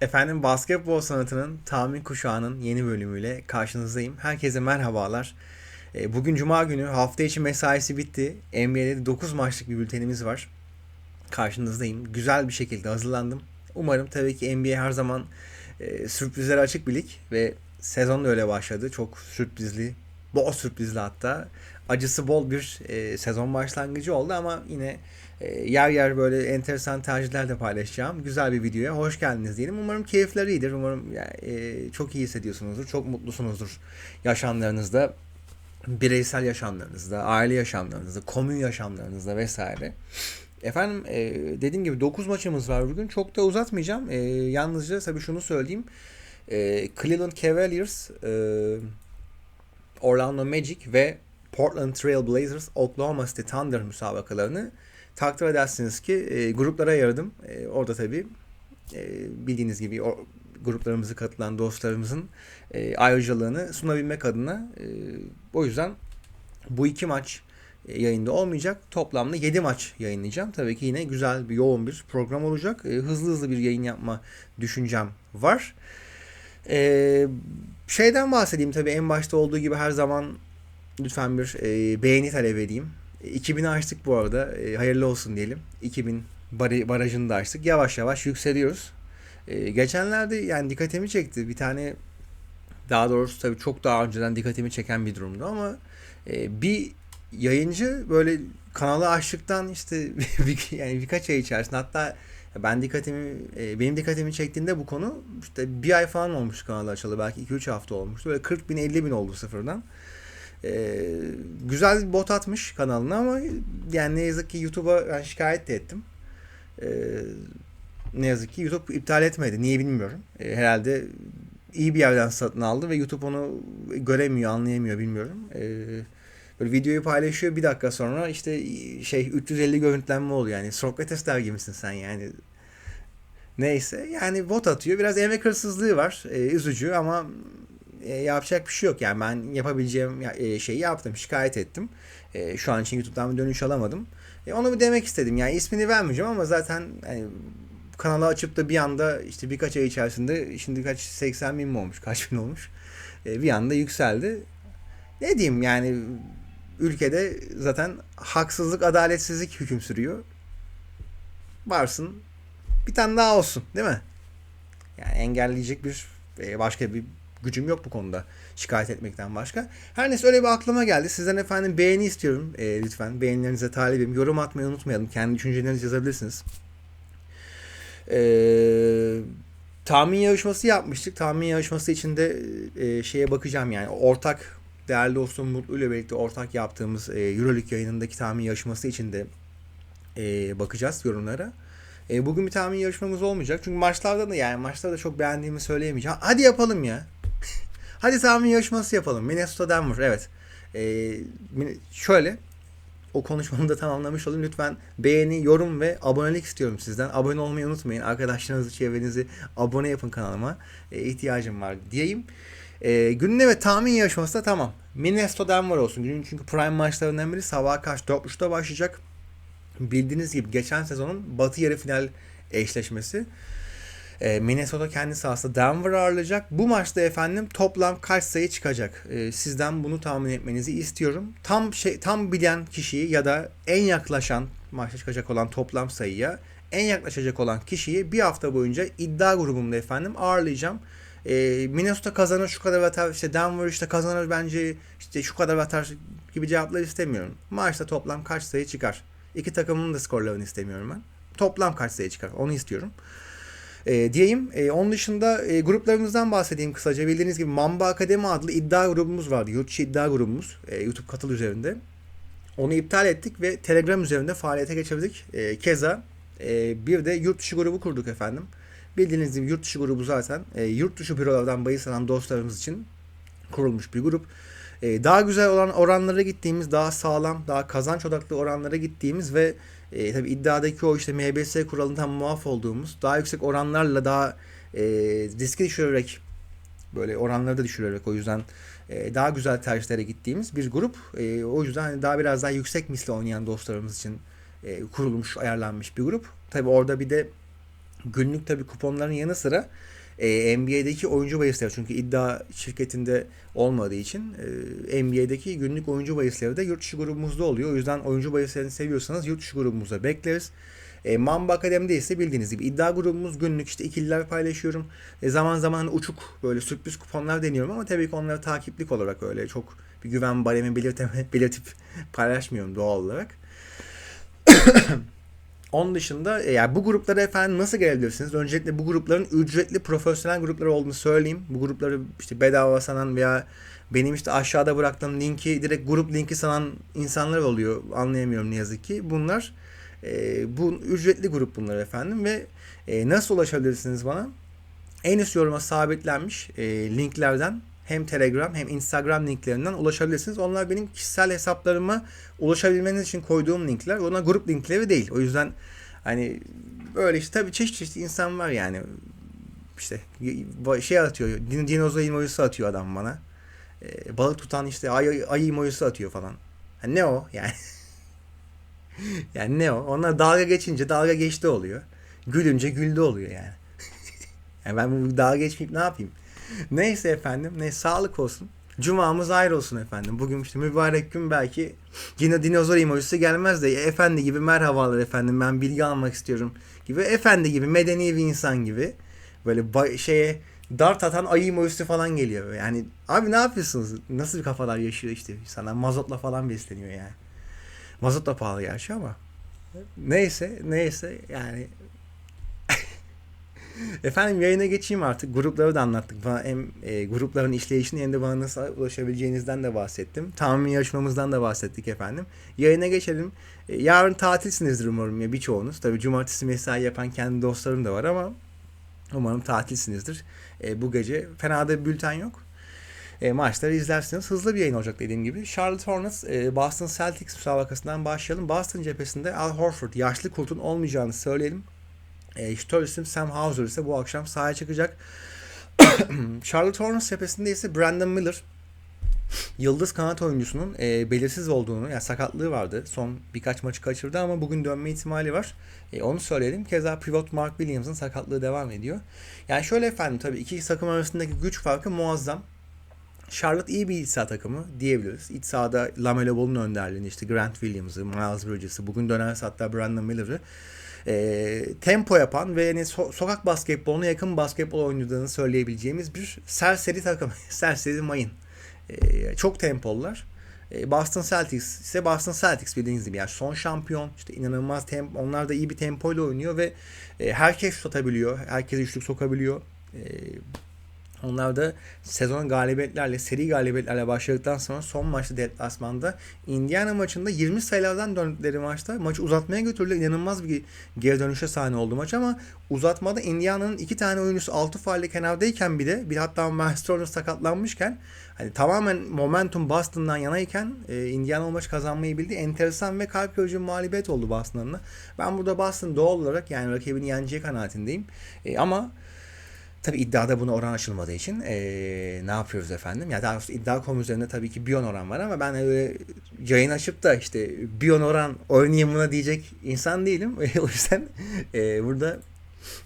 Efendim basketbol sanatının tahmin kuşağının yeni bölümüyle karşınızdayım. Herkese merhabalar. E, Bugün cuma günü hafta içi mesaisi bitti. NBA'de 9 maçlık bir bültenimiz var. Karşınızdayım. Güzel bir şekilde hazırlandım. Umarım tabii ki NBA her zaman e, sürprizlere açık bir lig ve sezon da öyle başladı. Çok sürprizli, bol sürprizli hatta. Acısı bol bir e, sezon başlangıcı oldu ama yine yer yer böyle enteresan tercihler de paylaşacağım. Güzel bir videoya hoş geldiniz diyelim. Umarım keyifler iyidir. Umarım e, çok iyi hissediyorsunuzdur. Çok mutlusunuzdur yaşamlarınızda. Bireysel yaşamlarınızda, aile yaşamlarınızda, komün yaşamlarınızda vesaire. Efendim e, dediğim gibi 9 maçımız var bugün. Çok da uzatmayacağım. E, yalnızca tabii şunu söyleyeyim. E, Cleveland Cavaliers, e, Orlando Magic ve Portland Trail Blazers, Oklahoma City Thunder müsabakalarını takdir edersiniz ki e, gruplara ayırdım. E, orada tabii e, bildiğiniz gibi o, gruplarımızı katılan dostlarımızın e, ayrıcalığını sunabilmek adına e, o yüzden bu iki maç e, yayında olmayacak. Toplamda 7 maç yayınlayacağım. Tabii ki yine güzel bir yoğun bir program olacak. E, hızlı hızlı bir yayın yapma düşüncem var. E, şeyden bahsedeyim tabii en başta olduğu gibi her zaman lütfen bir e, beğeni talep edeyim. 2000'i açtık bu arada. E, hayırlı olsun diyelim. 2000 bar- barajını da açtık. Yavaş yavaş yükseliyoruz. E, geçenlerde yani dikkatimi çekti. Bir tane daha doğrusu tabii çok daha önceden dikkatimi çeken bir durumdu ama e, bir yayıncı böyle kanalı açtıktan işte yani birkaç ay içerisinde hatta ben dikkatimi e, benim dikkatimi çektiğinde bu konu işte bir ay falan olmuş kanalı açalı belki 2-3 hafta olmuştu. Böyle 40 bin 50 bin oldu sıfırdan. Ee, güzel bir bot atmış kanalına ama yani ne yazık ki YouTube'a ben şikayet de ettim. Ee, ne yazık ki YouTube iptal etmedi. Niye bilmiyorum. Ee, herhalde iyi bir yerden satın aldı ve YouTube onu göremiyor, anlayamıyor bilmiyorum. Ee, böyle videoyu paylaşıyor bir dakika sonra işte şey 350 görüntülenme oluyor yani. Sokrates der gibisin sen yani. Neyse yani bot atıyor. Biraz emek hırsızlığı var. Ee, üzücü ama e, yapacak bir şey yok. Yani ben yapabileceğim e, şeyi yaptım. Şikayet ettim. E, şu an için YouTube'dan bir dönüş alamadım. E, onu bir demek istedim. Yani ismini vermeyeceğim ama zaten hani, kanalı açıp da bir anda işte birkaç ay içerisinde şimdi kaç 80 bin mi olmuş? Kaç bin olmuş? E, bir anda yükseldi. Ne diyeyim yani ülkede zaten haksızlık, adaletsizlik hüküm sürüyor. Varsın bir tane daha olsun değil mi? Yani engelleyecek bir başka bir gücüm yok bu konuda şikayet etmekten başka. Her neyse öyle bir aklıma geldi. Sizden efendim beğeni istiyorum e, lütfen. Beğenilerinize talibim. Yorum atmayı unutmayalım. Kendi düşüncelerinizi yazabilirsiniz. Eee tahmin yarışması yapmıştık. Tahmin yarışması içinde e, şeye bakacağım yani ortak değerli dostum Mutlu ile birlikte ortak yaptığımız e, Euroleague yayınındaki tahmin yarışması içinde e, bakacağız yorumlara. E, bugün bir tahmin yarışmamız olmayacak. Çünkü maçlarda da yani maçlarda da çok beğendiğimi söyleyemeyeceğim. Hadi yapalım ya. Hadi tahmin yarışması yapalım. Minnesota Denver evet. E, şöyle o konuşmamı da tamamlamış olayım. Lütfen beğeni, yorum ve abonelik istiyorum sizden. Abone olmayı unutmayın. Arkadaşlarınızı, çevrenizi abone yapın kanalıma. E, ihtiyacım var diyeyim. E, günün evet tahmin yarışması da tamam. Minnesota Denver olsun. Günün çünkü prime maçlarından biri sabah karşı 4.30'da başlayacak. Bildiğiniz gibi geçen sezonun batı yarı final eşleşmesi. E, Minnesota kendi sahasında Denver ağırlayacak. Bu maçta efendim toplam kaç sayı çıkacak? E, sizden bunu tahmin etmenizi istiyorum. Tam şey tam bilen kişiyi ya da en yaklaşan maçta çıkacak olan toplam sayıya en yaklaşacak olan kişiyi bir hafta boyunca iddia grubumda efendim ağırlayacağım. E, Minnesota kazanır şu kadar atar işte Denver işte kazanır bence işte şu kadar atar gibi cevaplar istemiyorum. Maçta toplam kaç sayı çıkar? İki takımın da skorlarını istemiyorum ben. Toplam kaç sayı çıkar onu istiyorum. E, diyeyim. E, onun dışında e, gruplarımızdan bahsedeyim kısaca. Bildiğiniz gibi Mamba Akademi adlı iddia grubumuz vardı. Yurt içi iddia grubumuz. E, YouTube katıl üzerinde. Onu iptal ettik ve Telegram üzerinde faaliyete geçirdik. E, keza e, bir de yurt dışı grubu kurduk efendim. Bildiğiniz gibi yurt dışı grubu zaten e, yurt dışı bürolardan bahis alan dostlarımız için kurulmuş bir grup. E, daha güzel olan oranlara gittiğimiz, daha sağlam, daha kazanç odaklı oranlara gittiğimiz ve e, tabii iddiadaki o işte MBS kuralından muaf olduğumuz, daha yüksek oranlarla daha e, riski düşürerek böyle oranları da düşürerek o yüzden e, daha güzel tercihlere gittiğimiz bir grup. E, o yüzden hani daha biraz daha yüksek misli oynayan dostlarımız için e, kurulmuş, ayarlanmış bir grup. Tabii orada bir de günlük tabi kuponların yanı sıra e, NBA'deki oyuncu bahisleri çünkü iddia şirketinde olmadığı için e, NBA'deki günlük oyuncu bahisleri de yurt dışı grubumuzda oluyor. O yüzden oyuncu bahislerini seviyorsanız yurt dışı grubumuzda bekleriz. E, Mamba Akademi'de ise bildiğiniz gibi iddia grubumuz günlük işte ikililer paylaşıyorum. E, zaman zaman uçuk böyle sürpriz kuponlar deniyorum ama tabii ki onları takiplik olarak öyle çok bir güven baremi belirtip paylaşmıyorum doğal olarak. Onun dışında e, yani bu gruplara efendim nasıl gelebilirsiniz? Öncelikle bu grupların ücretli profesyonel gruplar olduğunu söyleyeyim. Bu grupları işte bedava sanan veya benim işte aşağıda bıraktığım linki direkt grup linki sanan insanlar oluyor. Anlayamıyorum ne yazık ki. Bunlar e, bu ücretli grup bunlar efendim ve e, nasıl ulaşabilirsiniz bana? En üst yoruma sabitlenmiş e, linklerden hem Telegram hem Instagram linklerinden ulaşabilirsiniz. Onlar benim kişisel hesaplarıma ulaşabilmeniz için koyduğum linkler. Ona grup linkleri değil. O yüzden hani böyle işte tabii çeşit çeşit insan var yani. İşte şey atıyor. Din, dinozor emojisi atıyor adam bana. Ee, balık tutan işte ay, ay emojisi atıyor falan. Yani ne o yani? yani ne o? Onlar dalga geçince dalga geçti oluyor. Gülünce güldü oluyor yani. yani ben bu dalga geçmeyip ne yapayım? Neyse efendim. Ne sağlık olsun. Cumamız ayrı olsun efendim. Bugün işte mübarek gün belki yine dinozor emojisi gelmez de efendi gibi merhabalar efendim ben bilgi almak istiyorum gibi efendi gibi medeni bir insan gibi böyle şeye dart atan ayı emojisi falan geliyor. Yani abi ne yapıyorsunuz? Nasıl kafalar yaşıyor işte sana mazotla falan besleniyor yani. Mazot da pahalı gerçi ama. Neyse neyse yani Efendim yayına geçeyim artık. Grupları da anlattık. Bana hem e, grupların işleyişini hem de bana nasıl ulaşabileceğinizden de bahsettim. Tahmin yarışmamızdan da bahsettik efendim. Yayına geçelim. E, yarın tatilsinizdir umarım ya birçoğunuz. Tabii cumartesi mesai yapan kendi dostlarım da var ama umarım tatilsinizdir. E, bu gece fena da bir bülten yok. E, maçları izlersiniz. Hızlı bir yayın olacak dediğim gibi. Charlotte Hornets e, Boston Celtics müsabakasından başlayalım. Boston cephesinde Al Horford yaşlı kurtun olmayacağını söyleyelim. E, Storis'in Sam Hauser ise bu akşam sahaya çıkacak. Charlotte Hornets cephesinde ise Brandon Miller yıldız kanat oyuncusunun e, belirsiz olduğunu, yani sakatlığı vardı. Son birkaç maçı kaçırdı ama bugün dönme ihtimali var. E, onu söyleyelim. Keza pivot Mark Williams'ın sakatlığı devam ediyor. Yani şöyle efendim tabii iki takım arasındaki güç farkı muazzam. Charlotte iyi bir iç saha takımı diyebiliriz. İç sahada Lamelo Ball'un önderliğinde işte Grant Williams'ı, Miles Bridges'ı, bugün dönerse hatta Brandon Miller'ı e, tempo yapan ve yani so- sokak basketboluna yakın basketbol oynadığını söyleyebileceğimiz bir serseri takım. serseri mayın. E, çok tempolular. E, Boston Celtics ise Boston Celtics bildiğiniz gibi yani son şampiyon işte inanılmaz tempo onlar da iyi bir tempoyla oynuyor ve e, herkes tutabiliyor. Herkes üçlük sokabiliyor. E, onlar da sezon galibiyetlerle, seri galibiyetlerle başladıktan sonra son maçta deplasmanda Indiana maçında 20 sayılardan döndükleri maçta maçı uzatmaya götürdüler. İnanılmaz bir geri dönüşe sahne oldu maç ama uzatmada Indiana'nın iki tane oyuncusu 6 faalle kenardayken bir de bir hatta Miles sakatlanmışken hani tamamen momentum Boston'dan yanayken e, Indiana o maç kazanmayı bildi. Enteresan ve kalp kırıcı mağlubiyet oldu Boston'ın. Ben burada Boston doğal olarak yani rakibini yeneceği kanaatindeyim. E, ama Tabi iddiada buna oran açılmadığı için ee, ne yapıyoruz efendim? Ya daha doğrusu iddia.com üzerinde tabii ki Bion oran var ama ben öyle yayın açıp da işte Bion oran oynayayım buna diyecek insan değilim. o yüzden e, burada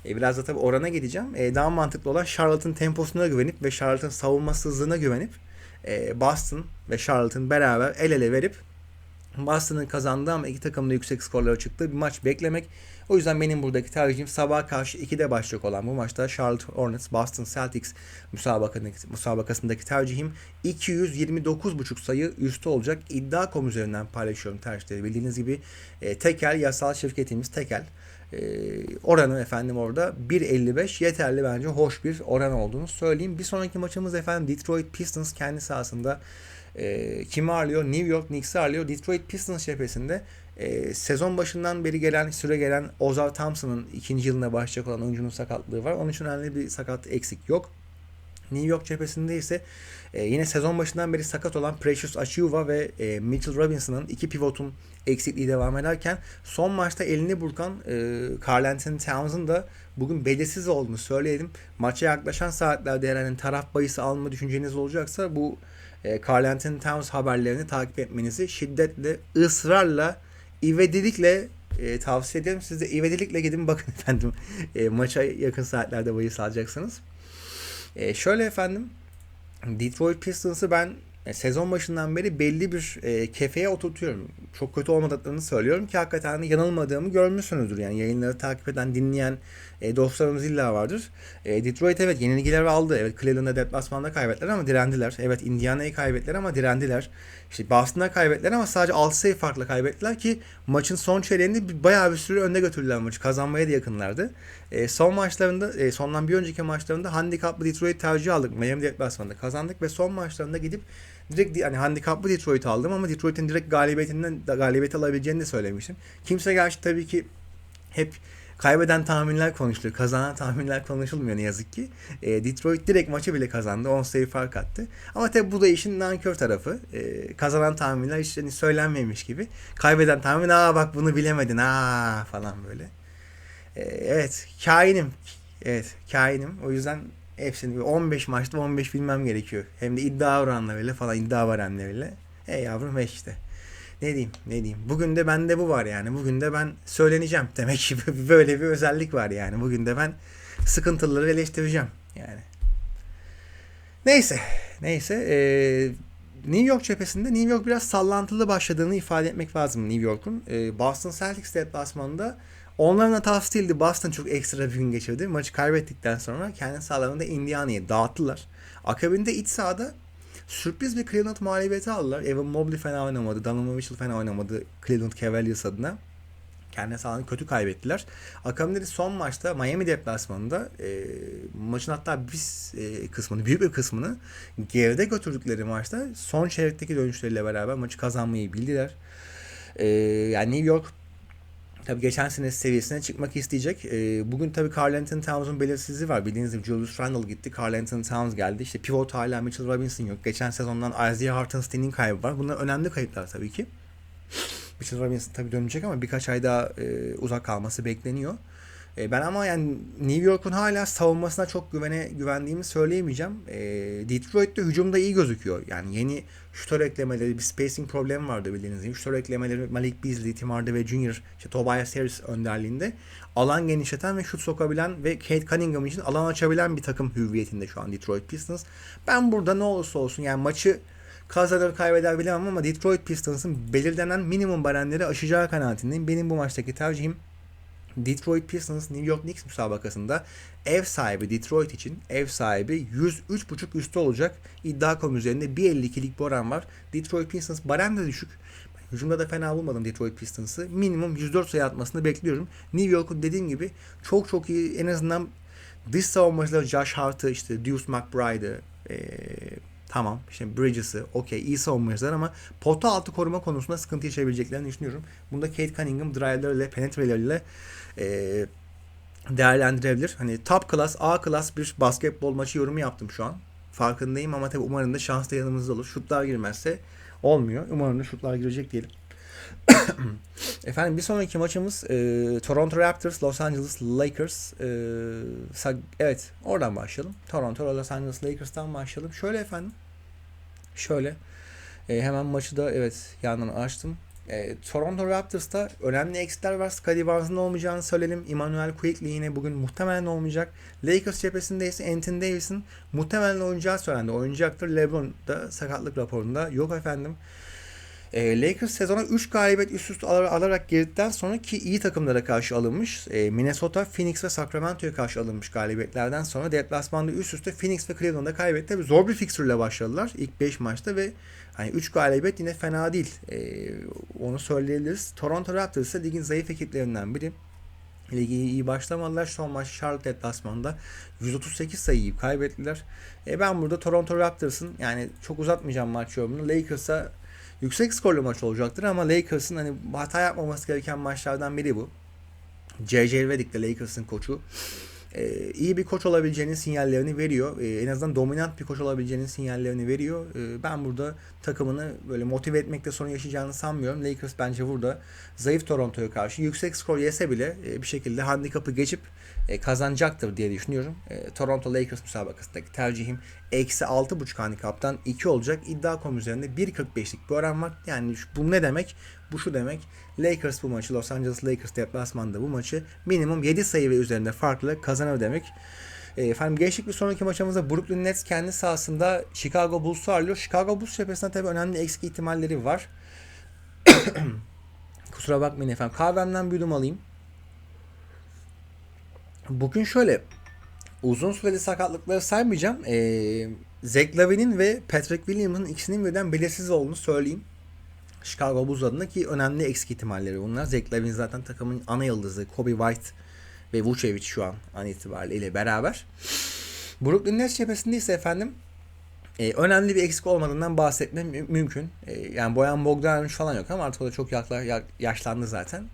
e, biraz da tabii orana gideceğim. E, daha mantıklı olan Charlotte'ın temposuna güvenip ve Charlotte'ın savunması hızına güvenip e, Boston ve Charlotte'ın beraber el ele verip Boston'ın kazandığı ama iki takımın da yüksek skorlara çıktığı bir maç beklemek. O yüzden benim buradaki tercihim sabah karşı 2'de başlayacak olan bu maçta Charlotte Hornets Boston Celtics müsabakasındaki, tercihim 229.5 sayı üstü olacak. İddia.com üzerinden paylaşıyorum tercihleri. Bildiğiniz gibi e, tekel yasal şirketimiz tekel. E, oranı efendim orada 1.55 yeterli bence hoş bir oran olduğunu söyleyeyim. Bir sonraki maçımız efendim Detroit Pistons kendi sahasında e, kimi ağırlıyor? New York Knicks'i ağırlıyor. Detroit Pistons cephesinde e, sezon başından beri gelen süre gelen Ozar Thompson'ın ikinci yılına başlayacak olan oyuncunun sakatlığı var. Onun için önemli bir sakat eksik yok. New York cephesinde ise e, yine sezon başından beri sakat olan Precious Achiuwa ve e, Mitchell Robinson'ın iki pivotun eksikliği devam ederken son maçta elini burkan e, Carl Anthony Towns'ın da bugün belirsiz olduğunu söyleyelim. Maça yaklaşan saatlerde herhangi taraf bayısı alma düşünceniz olacaksa bu e, Carl Anthony Towns haberlerini takip etmenizi şiddetle, ısrarla, ivedilikle E, tavsiye ederim. Siz de ivedilikle gidin bakın efendim. E, maça yakın saatlerde bahis alacaksınız. E, şöyle efendim. Detroit Pistons'ı ben e, sezon başından beri belli bir e, kefeye oturtuyorum. Çok kötü olmadıklarını söylüyorum ki hakikaten yanılmadığımı görmüşsünüzdür. Yani yayınları takip eden, dinleyen e, dostlarımız illa vardır. E, Detroit evet yenilgiler aldı. Evet Cleveland'da deplasmanda kaybettiler ama direndiler. Evet Indiana'yı kaybettiler ama direndiler. İşte Boston'a kaybettiler ama sadece 6 sayı farklı kaybettiler ki maçın son çeyreğinde bayağı bir süre önde götürdüler maçı. Kazanmaya da yakınlardı. E, son maçlarında, e, sondan bir önceki maçlarında handikaplı Detroit tercih aldık. Miami deplasmanında kazandık ve son maçlarında gidip direkt hani handikaplı Detroit aldım ama Detroit'in direkt galibiyetinden galibiyet alabileceğini de söylemiştim. Kimse gerçi tabii ki hep kaybeden tahminler konuşuluyor. Kazanan tahminler konuşulmuyor ne yazık ki. E, Detroit direkt maçı bile kazandı. 10 sayı fark attı. Ama tabii bu da işin nankör tarafı. E, kazanan tahminler hiç hani söylenmemiş gibi. Kaybeden tahmin aa bak bunu bilemedin aa falan böyle. E, evet kainim. Evet kainim. O yüzden hepsini 15 maçta 15 bilmem gerekiyor. Hem de iddia oranlarıyla falan iddia varanlarıyla. E yavrum işte. Ne diyeyim ne diyeyim. Bugün de bende bu var yani. Bugün de ben söyleneceğim. Demek ki böyle bir özellik var yani. Bugün de ben sıkıntıları eleştireceğim yani. Neyse. Neyse. Ee, New York cephesinde New York biraz sallantılı başladığını ifade etmek lazım New York'un. Ee, Boston Celtics deplasmanında onların hatası değildi. Boston çok ekstra bir gün geçirdi. Maçı kaybettikten sonra kendi sahalarında Indiana'yı dağıttılar. Akabinde iç sahada Sürpriz bir Cleveland mağlubiyeti aldılar. Evan Mobley fena oynamadı. Donovan Mitchell fena oynamadı Cleveland Cavaliers adına. Kendi sahalarını kötü kaybettiler. Akabinde son maçta Miami deplasmanında e, maçın hatta bir e, kısmını, büyük bir kısmını geride götürdükleri maçta son çeyrekteki dönüşleriyle beraber maçı kazanmayı bildiler. E, yani New York Tabi geçen sene seviyesine çıkmak isteyecek. E, bugün tabi Carl Anthony Towns'un belirsizliği var. Bildiğiniz gibi Julius Randle gitti. Carl Anthony Towns geldi. İşte pivot hala Mitchell Robinson yok. Geçen sezondan Isaiah Hartenstein'in kaybı var. Bunlar önemli kayıplar tabii ki. Mitchell Robinson tabi dönecek ama birkaç ay daha e, uzak kalması bekleniyor. E, ben ama yani New York'un hala savunmasına çok güvene güvendiğimi söyleyemeyeceğim. E, Detroit'te hücumda iyi gözüküyor. Yani yeni şutör eklemeleri, bir spacing problemi vardı bildiğiniz gibi. Şutör eklemeleri Malik Beasley, Tim Hardaway Jr., işte Tobias Harris önderliğinde alan genişleten ve şut sokabilen ve Kate Cunningham için alan açabilen bir takım hüviyetinde şu an Detroit Pistons. Ben burada ne olursa olsun yani maçı kazanır kaybeder bilemem ama Detroit Pistons'ın belirlenen minimum barenleri aşacağı kanaatindeyim. Benim bu maçtaki tercihim Detroit Pistons New York Knicks müsabakasında ev sahibi Detroit için ev sahibi 103.5 üstü olacak. İddia.com üzerinde 1.52'lik bir oran var. Detroit Pistons barem de düşük. Hücumda da fena bulmadım Detroit Pistons'ı. Minimum 104 sayı atmasını bekliyorum. New York'un dediğim gibi çok çok iyi en azından dış savunmacıları Josh Hart'ı işte Deuce McBride'ı ee, tamam işte Bridges'ı okey iyi savunmacılar ama pota altı koruma konusunda sıkıntı yaşayabileceklerini düşünüyorum. Bunda Kate Cunningham drive'larıyla penetrelerle e, değerlendirebilir. Hani top class, A class bir basketbol maçı yorumu yaptım şu an. Farkındayım ama tabii umarım da şans da yanımızda olur. Şutlar girmezse olmuyor. Umarım da şutlar girecek diyelim. Efendim bir sonraki maçımız e, Toronto Raptors, Los Angeles Lakers. E, evet oradan başlayalım. Toronto, Los Angeles Lakers'tan başlayalım. Şöyle efendim. Şöyle. E, hemen maçı da evet yandan açtım. E, Toronto Raptors'ta önemli eksikler var. Scottie Barnes'ın olmayacağını söyledim. Emmanuel Quickly yine bugün muhtemelen olmayacak. Lakers cephesinde ise Anthony Davis'in muhtemelen oynayacağı söylendi. Oynayacaktır. LeBron da sakatlık raporunda yok efendim. E, Lakers sezona 3 galibiyet üst üste al- alarak girdikten sonra ki iyi takımlara karşı alınmış. E, Minnesota, Phoenix ve Sacramento'ya karşı alınmış galibiyetlerden sonra deplasmanda üst üste Phoenix ve Cleveland'a kaybetti. Tabii zor bir fikstürle başladılar ilk 5 maçta ve hani 3 galibiyet yine fena değil. E, onu söyleyebiliriz. Toronto Raptors ise ligin zayıf ekiplerinden biri. Ligi iyi başlamadılar. Son maç Charlotte deplasmanında 138 sayıyı kaybettiler. E ben burada Toronto Raptors'ın yani çok uzatmayacağım maç yorumunu. Lakers'a yüksek skorlu maç olacaktır ama Lakers'ın hani hata yapmaması gereken maçlardan biri bu. J.J. Redick de Lakers'ın koçu. Ee, iyi bir koç olabileceğinin sinyallerini veriyor. Ee, en azından dominant bir koç olabileceğinin sinyallerini veriyor. Ee, ben burada takımını böyle motive etmekte sorun yaşayacağını sanmıyorum. Lakers bence burada zayıf Toronto'ya karşı yüksek skor yese bile e, bir şekilde handikapı geçip e, kazanacaktır diye düşünüyorum. E, Toronto Lakers müsabakasındaki tercihim eksi 6.5 handikaptan 2 olacak. İddia.com üzerinde 1.45'lik bir oran var. Yani bu ne demek? Bu şu demek. Lakers bu maçı Los Angeles Lakers deplasmanda bu maçı minimum 7 sayı ve üzerinde farklı kazanır demek. E, efendim geçtik bir sonraki maçımızda Brooklyn Nets kendi sahasında Chicago Bulls'u ağırlıyor. Chicago Bulls cephesinde tabii önemli eksik ihtimalleri var. Kusura bakmayın efendim. Kahvemden bir yudum alayım. Bugün şöyle uzun süreli sakatlıkları saymayacağım. Ee, Zach Lavin'in ve Patrick Williams'ın ikisinin birden belirsiz olduğunu söyleyeyim. Chicago Bulls adına ki önemli eksik ihtimalleri bunlar. Zach Lavin zaten takımın ana yıldızı. Kobe White ve Vucevic şu an an itibariyle beraber. Brooklyn Nets cephesinde ise efendim e, önemli bir eksik olmadığından bahsetmem mü- mümkün. E, yani Boyan Bogdanovic falan yok ama artık o da çok yakla, ya- yaşlandı zaten.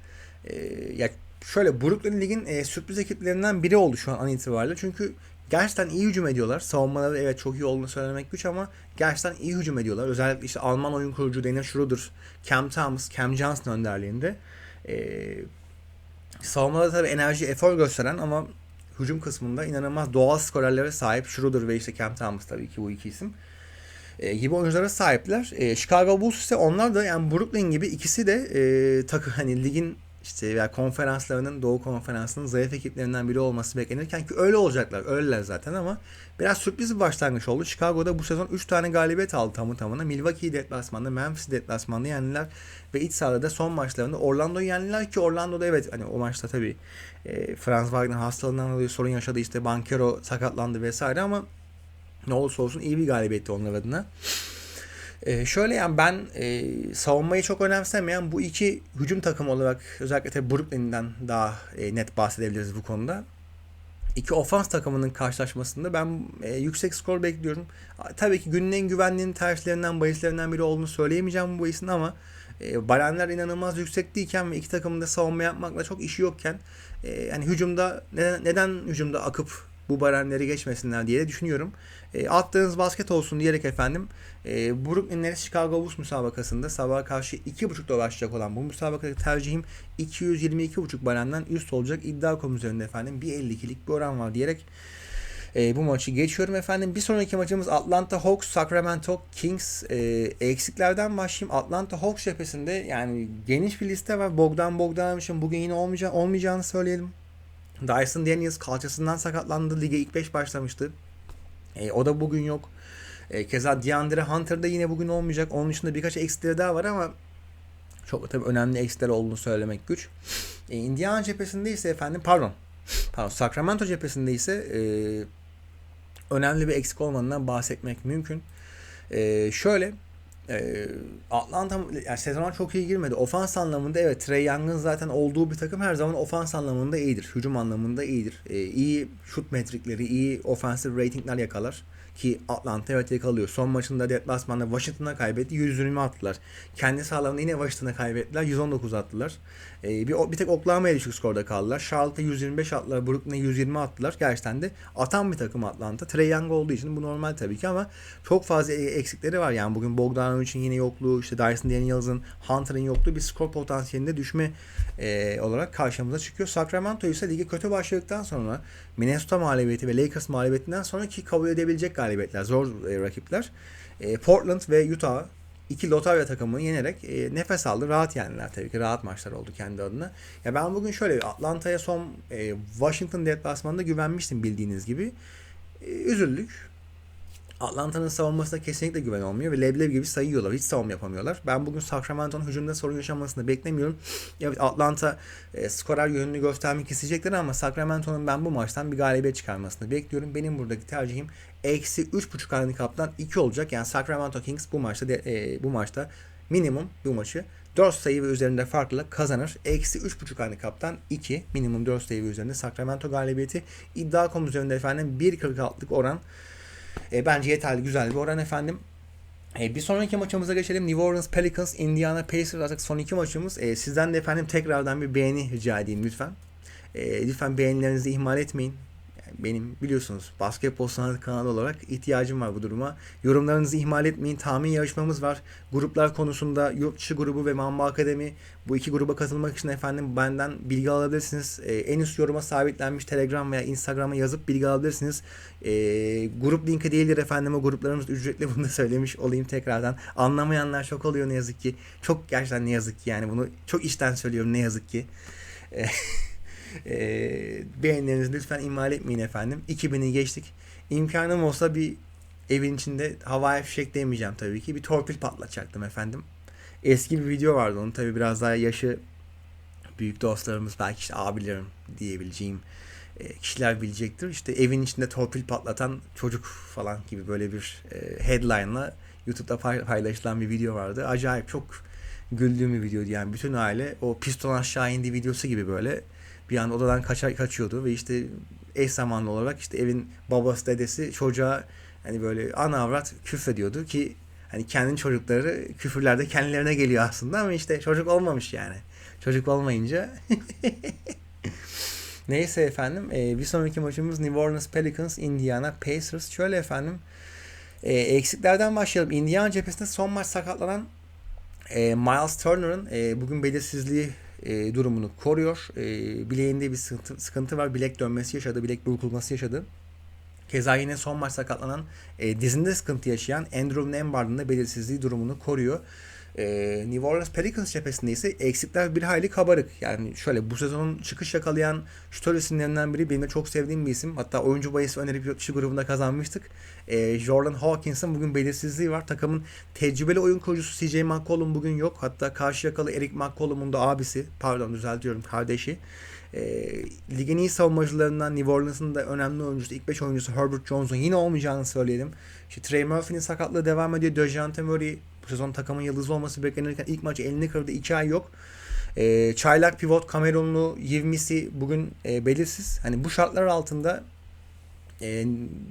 E, ya şöyle Brooklyn Lig'in e, sürpriz ekiplerinden biri oldu şu an an itibariyle. Çünkü gerçekten iyi hücum ediyorlar. Savunmaları evet çok iyi olduğunu söylemek güç ama gerçekten iyi hücum ediyorlar. Özellikle işte Alman oyun kurucu Dennis Schroeder, Cam Thomas, Cam Johnson önderliğinde. E, savunmada tabii enerji, efor gösteren ama hücum kısmında inanılmaz doğal skorerlere sahip Schroeder ve işte Cam Thomas tabii ki bu iki isim e, gibi oyunculara sahipler. E, Chicago Bulls ise onlar da yani Brooklyn gibi ikisi de e, takı hani ligin işte veya konferanslarının Doğu Konferansı'nın zayıf ekiplerinden biri olması beklenirken ki öyle olacaklar. Öyleler zaten ama biraz sürpriz bir başlangıç oldu. Chicago'da bu sezon 3 tane galibiyet aldı tamı tamına. Milwaukee'yi deplasmanda, Memphis'i deplasmanda yendiler ve iç sahada da son maçlarında Orlando'yu yendiler ki Orlando'da evet hani o maçta tabii e, Franz Wagner hastalığından dolayı sorun yaşadı işte Bankero sakatlandı vesaire ama ne olursa olsun iyi bir galibiyetti onlar adına. Ee, şöyle yani ben e, savunmayı çok önemsemeyen bu iki hücum takımı olarak özellikle tabii Brooklyn'den daha e, net bahsedebiliriz bu konuda. İki ofans takımının karşılaşmasında ben e, yüksek skor bekliyorum. Tabii ki günün en güvenliğinin tercihlerinden, bahislerinden biri olduğunu söyleyemeyeceğim bu bahisin ama e, barenler inanılmaz yüksekteyken ve iki takımın da savunma yapmakla çok işi yokken e, yani hücumda neden, neden hücumda akıp bu barenleri geçmesinler diye düşünüyorum. E, attığınız basket olsun diyerek efendim e, Brooklyn Nets Chicago Bulls müsabakasında sabaha karşı 2.5'da başlayacak olan bu müsabakada tercihim 222.5 barenden üst olacak iddia.com üzerinde efendim 1.52'lik bir oran var diyerek e, bu maçı geçiyorum efendim. Bir sonraki maçımız Atlanta Hawks Sacramento Kings. E, eksiklerden başlayayım. Atlanta Hawks cephesinde yani geniş bir liste var. Bogdan Bogdanovic'in bugün yine olmayacağını söyleyelim. Dyson Daniels kalçasından sakatlandı. Lige ilk 5 başlamıştı. E, o da bugün yok. E, keza DeAndre Hunter da yine bugün olmayacak. Onun dışında birkaç eksikleri daha var ama çok tabii önemli eksileri olduğunu söylemek güç. E, Indiana cephesinde ise efendim pardon. Pardon Sacramento cephesinde ise e, önemli bir eksik olmadığından bahsetmek mümkün. E, şöyle e, Atlanta yani sezona çok iyi girmedi. Ofans anlamında evet Trey Young'ın zaten olduğu bir takım her zaman ofans anlamında iyidir. Hücum anlamında iyidir. E, iyi şut metrikleri, iyi offensive ratingler yakalar. Ki Atlanta evet yakalıyor. Son maçında deplasmanda Washington'a kaybetti. 120 attılar. Kendi sahalarında yine Washington'a kaybettiler. 119 attılar. E, bir, bir tek Oklahoma'ya düşük skorda kaldılar. Charlotte'a 125 attılar. Brooklyn'e 120 attılar. Gerçekten de atan bir takım Atlanta. Trey Young olduğu için bu normal tabii ki ama çok fazla e- eksikleri var. Yani bugün Bogdanovic'in yine yokluğu, işte Dyson Daniels'ın, Hunter'ın yokluğu bir skor potansiyelinde düşme e, olarak karşımıza çıkıyor. Sacramento ise ligi kötü başladıktan sonra Minnesota mağlubiyeti ve Lakers mağlubiyetinden sonra ki kabul edebilecek galibiyetler, zor e, rakipler. E, Portland ve Utah iki lotarya takımını yenerek e, nefes aldı. Rahat yendiler tabii ki. Rahat maçlar oldu kendi adına. Ya ben bugün şöyle Atlanta'ya son e, Washington deplasmanında güvenmiştim bildiğiniz gibi. E, üzüldük. Atlanta'nın savunmasına kesinlikle güven olmuyor ve leblebi gibi sayıyorlar. Hiç savunma yapamıyorlar. Ben bugün Sacramento'nun hücumda sorun yaşamasını beklemiyorum. Evet Atlanta e, skorer yönünü göstermek isteyecekler ama Sacramento'nun ben bu maçtan bir galibiyet çıkarmasını bekliyorum. Benim buradaki tercihim eksi 3.5 handikaptan 2 olacak. Yani Sacramento Kings bu maçta de, e, bu maçta minimum bu maçı 4 sayı ve üzerinde farklı kazanır. Eksi 3.5 handikaptan 2 minimum 4 sayı ve üzerinde Sacramento galibiyeti iddia.com üzerinde efendim 1.46'lık oran e, bence yeterli güzel bir oran efendim. E, bir sonraki maçımıza geçelim. New Orleans Pelicans, Indiana Pacers artık son iki maçımız. E, sizden de efendim tekrardan bir beğeni rica edeyim lütfen. E, lütfen beğenilerinizi ihmal etmeyin. Benim biliyorsunuz basketbol sanat kanalı olarak ihtiyacım var bu duruma. Yorumlarınızı ihmal etmeyin. Tahmin yarışmamız var. Gruplar konusunda yurt grubu ve Mamba Akademi bu iki gruba katılmak için efendim benden bilgi alabilirsiniz. Ee, en üst yoruma sabitlenmiş Telegram veya Instagram'a yazıp bilgi alabilirsiniz. Ee, grup linki değildir efendim. O gruplarımız ücretli bunu da söylemiş olayım tekrardan. Anlamayanlar çok oluyor ne yazık ki. Çok gerçekten ne yazık ki yani bunu çok içten söylüyorum ne yazık ki. Ee, beğenilerinizi lütfen ihmal etmeyin efendim. 2000'i geçtik. İmkanım olsa bir evin içinde havai fişek demeyeceğim tabii ki. Bir torpil patlatacaktım efendim. Eski bir video vardı onun tabii biraz daha yaşı büyük dostlarımız belki işte abilerim diyebileceğim e, kişiler bilecektir. İşte evin içinde torpil patlatan çocuk falan gibi böyle bir e, headline'la YouTube'da paylaşılan bir video vardı. Acayip çok güldüğüm bir videoydu yani bütün aile o piston aşağı indi videosu gibi böyle bir an odadan kaça, kaçıyordu ve işte eş zamanlı olarak işte evin babası dedesi çocuğa hani böyle ana avrat küfrediyordu ki hani kendi çocukları küfürlerde kendilerine geliyor aslında ama işte çocuk olmamış yani. Çocuk olmayınca Neyse efendim bir sonraki maçımız New Orleans Pelicans Indiana Pacers. Şöyle efendim eksiklerden başlayalım. Indiana cephesinde son maç sakatlanan Miles Turner'ın bugün belirsizliği e, durumunu koruyor. E, bileğinde bir sıkıntı, sıkıntı var. Bilek dönmesi yaşadı. Bilek burkulması yaşadı. Keza yine son maç sakatlanan e, dizinde sıkıntı yaşayan Andrew Nembard'ın da belirsizliği durumunu koruyor. E, New Orleans Pelicans cephesinde ise eksikler bir hayli kabarık. Yani şöyle bu sezonun çıkış yakalayan şutör isimlerinden biri benim de çok sevdiğim bir isim. Hatta oyuncu bayısı önerip yurt dışı grubunda kazanmıştık. E, Jordan Hawkins'ın bugün belirsizliği var. Takımın tecrübeli oyun kurucusu CJ McCollum bugün yok. Hatta karşı yakalı Eric McCollum'un da abisi, pardon düzeltiyorum kardeşi. E, ligin iyi savunmacılarından New Orleans'ın da önemli oyuncusu, ilk 5 oyuncusu Herbert Jones'un yine olmayacağını söyleyelim. İşte Trey Murphy'nin sakatlığı devam ediyor. Dejante Murray bu sezon takımın yıldızı olması beklenirken ilk maçı elini kırdı. 2 ay yok. E, çaylak pivot Kamerunlu Yivmisi bugün e, belirsiz. Hani bu şartlar altında e,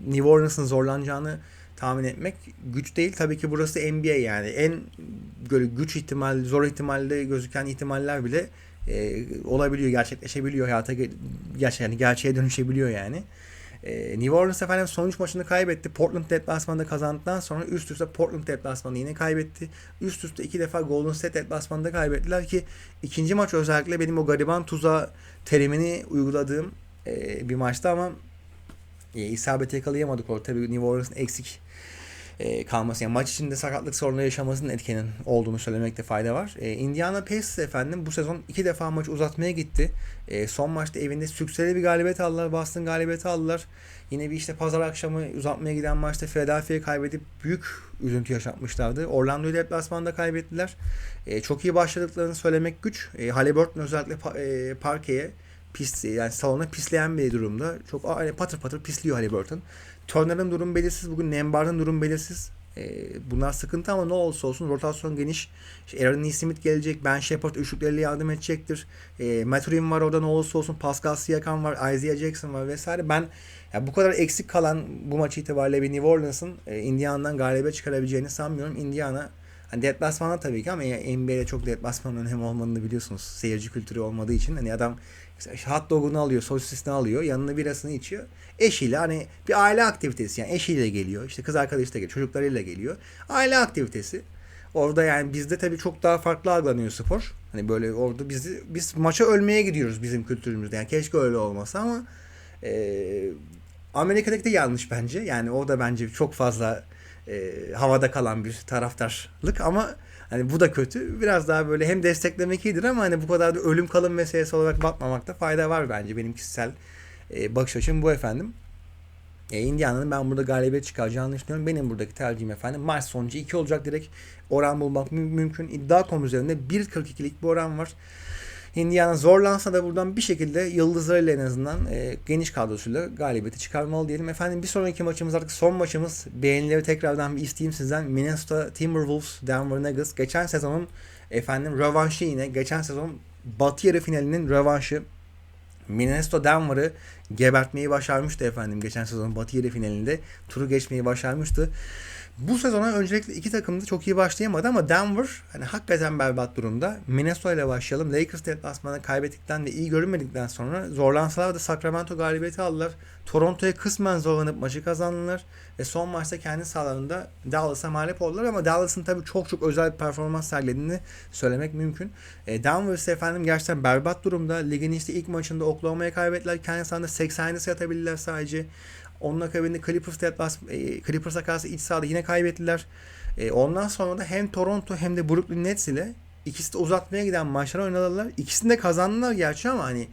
New Orleans'ın zorlanacağını tahmin etmek güç değil. Tabii ki burası NBA yani. En böyle güç ihtimal, zor ihtimalle gözüken ihtimaller bile e, olabiliyor, gerçekleşebiliyor. Hayata gerçek yani gerçeğe dönüşebiliyor yani. E, New Orleans efendim son 3 maçını kaybetti. Portland deplasmanında kazandıktan sonra üst üste Portland deplasmanında yine kaybetti. Üst üste iki defa Golden State deplasmanında kaybettiler ki ikinci maç özellikle benim o gariban tuza terimini uyguladığım e, bir maçtı ama e, isabet yakalayamadık orada. Tabii New Orleans'ın eksik e, kalması yani maç içinde sakatlık sorunları yaşamasının etkenin olduğunu söylemekte fayda var. E, Indiana Pacers efendim bu sezon iki defa maç uzatmaya gitti. E, son maçta evinde sükseli bir galibiyet aldılar. Boston galibiyeti aldılar. Yine bir işte pazar akşamı uzatmaya giden maçta Philadelphia'yı kaybedip büyük üzüntü yaşatmışlardı. Orlando'yu deplasmanda kaybettiler. E, çok iyi başladıklarını söylemek güç. E, Halliburton özellikle pa- e, parkeye pis yani salona pisleyen bir durumda. Çok hani patır patır pisliyor Halliburton. Turner'ın durum belirsiz. Bugün Nembard'ın durum belirsiz. E, bunlar sıkıntı ama ne olursa olsun rotasyon geniş. İşte Aaron Neesmith gelecek. Ben Shepard üçlükleriyle yardım edecektir. E, Maturin var orada ne olursa olsun. Pascal Siakam var. Isaiah Jackson var vesaire. Ben ya bu kadar eksik kalan bu maç itibariyle bir New Orleans'ın e, Indiana'dan galibiyet çıkarabileceğini sanmıyorum. Indiana Hani deplasmanda tabii ki ama NBA'de çok deplasman önemi olmadığını biliyorsunuz. Seyirci kültürü olmadığı için. Hani adam işte hot dog'unu alıyor, sosisini alıyor, yanına birasını içiyor. Eşiyle hani bir aile aktivitesi yani eşiyle geliyor. işte kız arkadaşıyla geliyor, çocuklarıyla geliyor. Aile aktivitesi. Orada yani bizde tabii çok daha farklı algılanıyor spor. Hani böyle orada biz biz maça ölmeye gidiyoruz bizim kültürümüzde. Yani keşke öyle olmasa ama e, Amerika'daki de yanlış bence. Yani o da bence çok fazla e, havada kalan bir taraftarlık ama hani bu da kötü. Biraz daha böyle hem desteklemek iyidir ama hani bu kadar da ölüm kalım meselesi olarak bakmamakta fayda var bence. Benim kişisel e, bakış açım bu efendim. E, Indiana'nın ben burada galibiyet çıkaracağını düşünüyorum. Benim buradaki tercihim efendim maç sonucu 2 olacak direkt oran bulmak mümkün. İddia.com üzerinde 1.42'lik bir oran var. Indiana zorlansa da buradan bir şekilde yıldızlarıyla en azından e, geniş kadrosuyla galibiyeti çıkarmalı diyelim. Efendim bir sonraki maçımız artık son maçımız. Beğenileri tekrardan bir isteyeyim sizden. Minnesota Timberwolves, Denver Nuggets. Geçen sezonun efendim rövanşı yine. Geçen sezon Batı yarı finalinin rövanşı. Minnesota Denver'ı gebertmeyi başarmıştı efendim geçen sezon Batı yarı finalinde. Turu geçmeyi başarmıştı. Bu sezona öncelikle iki takım da çok iyi başlayamadı ama Denver hani hakikaten berbat durumda. Minnesota ile başlayalım. Lakers deplasmanı kaybettikten ve iyi görünmedikten sonra zorlansalar da Sacramento galibiyeti aldılar. Toronto'ya kısmen zorlanıp maçı kazandılar. Ve son maçta kendi sahalarında Dallas'a mağlup oldular ama Dallas'ın tabii çok çok özel bir performans sergilediğini söylemek mümkün. E, Denver ise efendim gerçekten berbat durumda. Ligin işte ilk maçında Oklahoma'ya kaybettiler. Kendi sahanda 87 sayı atabildiler sadece. Onun akabinde Clippers, deplas, e, Clippers'a karşı iç sahada yine kaybettiler. E, ondan sonra da hem Toronto hem de Brooklyn Nets ile ikisi de uzatmaya giden maçlar oynadılar. İkisini de kazandılar gerçi ama hani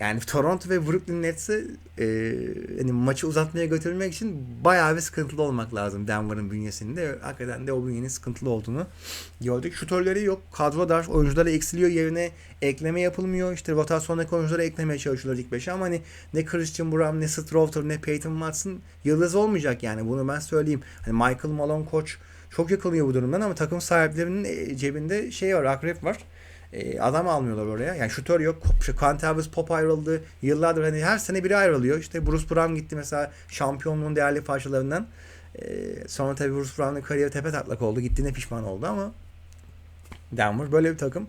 yani Toronto ve Brooklyn Nets'i e, hani maçı uzatmaya götürmek için bayağı bir sıkıntılı olmak lazım Denver'ın bünyesinde. Hakikaten de o bünyenin sıkıntılı olduğunu gördük. Şutörleri yok. Kadro dar. Oyuncuları eksiliyor. Yerine ekleme yapılmıyor. İşte rotasyondaki oyuncuları eklemeye çalışıyorlar ilk beşe ama hani ne Christian Brown ne Stroughter ne Peyton Watson yıldız olmayacak yani. Bunu ben söyleyeyim. Hani Michael Malone koç çok yakılıyor bu durumdan ama takım sahiplerinin e, cebinde şey var, akrep var. E, adam almıyorlar oraya. Yani şutör yok. Cantavis Pop ayrıldı. Yıllardır hani her sene biri ayrılıyor. İşte Bruce Brown gitti mesela şampiyonluğun değerli parçalarından. E, sonra tabii Bruce Brown'ın kariyeri tepe taklak oldu. Gittiğine pişman oldu ama Denver böyle bir takım.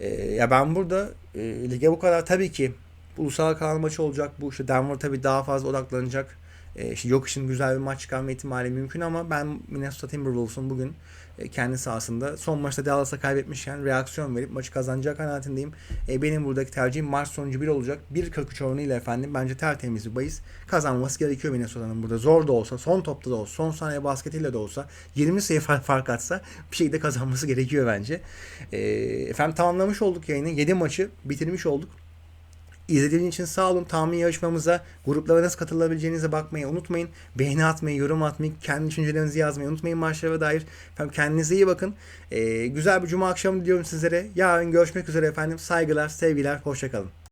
E, ya ben burada e, lige bu kadar tabii ki ulusal kanal maçı olacak. Bu işte Denver tabii daha fazla odaklanacak. E, işte yok için güzel bir maç çıkarma ihtimali mümkün ama ben Minnesota Timberwolves'un bugün e, kendi sahasında son maçta Dallas'a kaybetmişken reaksiyon verip maçı kazanacağı kanaatindeyim. E, benim buradaki tercihim maç sonucu 1 olacak. 1.43 oranıyla efendim bence tertemiz bir bahis kazanması gerekiyor Minnesota'nın burada. Zor da olsa, son topta da olsa, son saniye basketiyle de olsa 20 sayı fark atsa bir şekilde kazanması gerekiyor bence. E, efendim tamamlamış olduk yayını. 7 maçı bitirmiş olduk. İzlediğiniz için sağ olun. Tahmin yarışmamıza gruplara nasıl katılabileceğinize bakmayı unutmayın. Beğeni atmayı, yorum atmayı, kendi düşüncelerinizi yazmayı unutmayın maçlara dair. Efendim kendinize iyi bakın. Ee, güzel bir cuma akşamı diliyorum sizlere. Yarın görüşmek üzere efendim. Saygılar, sevgiler, hoşçakalın.